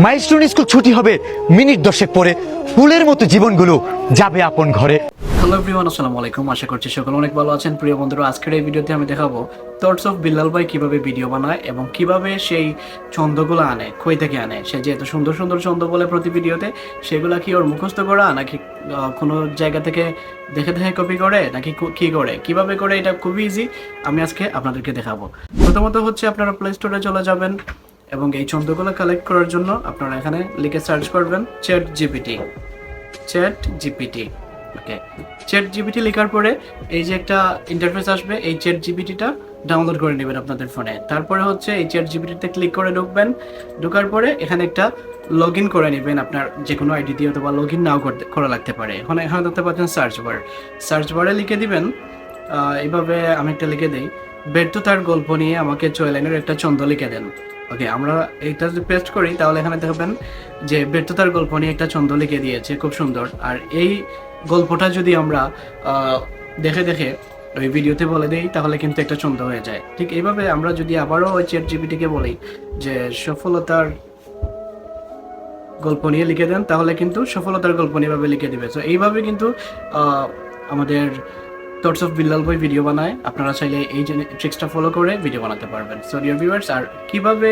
Milestone school ছুটি হবে minute দশেক পরে। ফুলের মতো জীবনগুলো যাবে আপন ঘরে। হ্যালো এভরিওয়ান, আসসালামু আলাইকুম। আশা করছি সকলে অনেক ভালো আছেন। প্রিয় বন্ধুরা, আজকের এই ভিডিওতে আমি দেখাবো থটস অফ বিল্লাল ভাই কীভাবে ভিডিও বানায় এবং কীভাবে সেই ছন্দগুলো আনে কই থেকে আনে। সে যে এত সুন্দর সুন্দর ছন্দ বলে প্রতি ভিডিওতে, সেগুলা কি ওর মুখস্থ করা নাকি কোনো জায়গা থেকে দেখে দেখে কপি করে নাকি কি করে, কীভাবে করে, এটা খুবই ইজি আমি আজকে আপনাদেরকে দেখাবো। প্রথমত হচ্ছে আপনারা প্লে স্টোরে চলে যাবেন। এবং এই ছন্দগুলো কালেক্ট করার জন্য আপনারা এখানে লিখে সার্চ করবেন chat GPT chat GPT okay chat GPT লেখার পরে এই যে একটা ইন্টারফেস আসবে, এই চ্যাট জিপিটিটা ডাউনলোড করে নেবেন আপনাদের ফোনে তারপরে হচ্ছে এই চ্যাট জিপিটিতে ক্লিক করে ঢুকবেন। ঢোকার পরে এখানে একটা লগ ইন করে নেবেন আপনার যে কোনো আইডি দিয়ে অথবা লগ ইন নাও করতে, করা লাগতে পারে। এখানে এখানে দেখতে পাচ্ছেন সার্চ বার সার্চ বারে লিখে দিবেন এইভাবে আমি একটা লিখে দিই ব্যর্থতার গল্প নিয়ে আমাকে চয়লাইনের একটা ছন্দ লিখে দেন। ওকে আমরা এইটা যদি পেস্ট করি, তাহলে এখানে দেখবেন যে ব্যর্থতার গল্প নিয়ে একটা ছন্দ লিখে দিয়েছে, খুব সুন্দর। আর এই গল্পটা যদি আমরা দেখে দেখে ওই ভিডিওতে বলে দেই, তাহলে কিন্তু একটা ছন্দ হয়ে যায়। ঠিক এইভাবে আমরা যদি আবারও ওই চ্যাট জিপিটিকে বলি যে সফলতার গল্প নিয়ে লিখে দেন, তাহলে কিন্তু সফলতার গল্প নিয়ে লিখে দিবে। তো এইভাবে কিন্তু আমাদের থটস অফ বিল্লাল বই ভিডিও বানায়। আপনারা চাইলে এই যে ট্রিক্সটা ফলো করে ভিডিও বানাতে পারবেন। সো ডিয়ার ভিউয়ার্স আর কীভাবে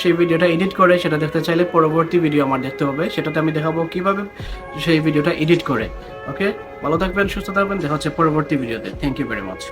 সেই ভিডিওটা এডিট করে সেটা দেখতে চাইলে পরবর্তী ভিডিও আমার দেখতে হবে। সেটাতে আমি দেখাবো কীভাবে সেই ভিডিওটা এডিট করে। ওকে ভালো থাকবেন, সুস্থ থাকবেন। দেখা হচ্ছে পরবর্তী ভিডিওতে থ্যাংক ইউ ভেরি মাচ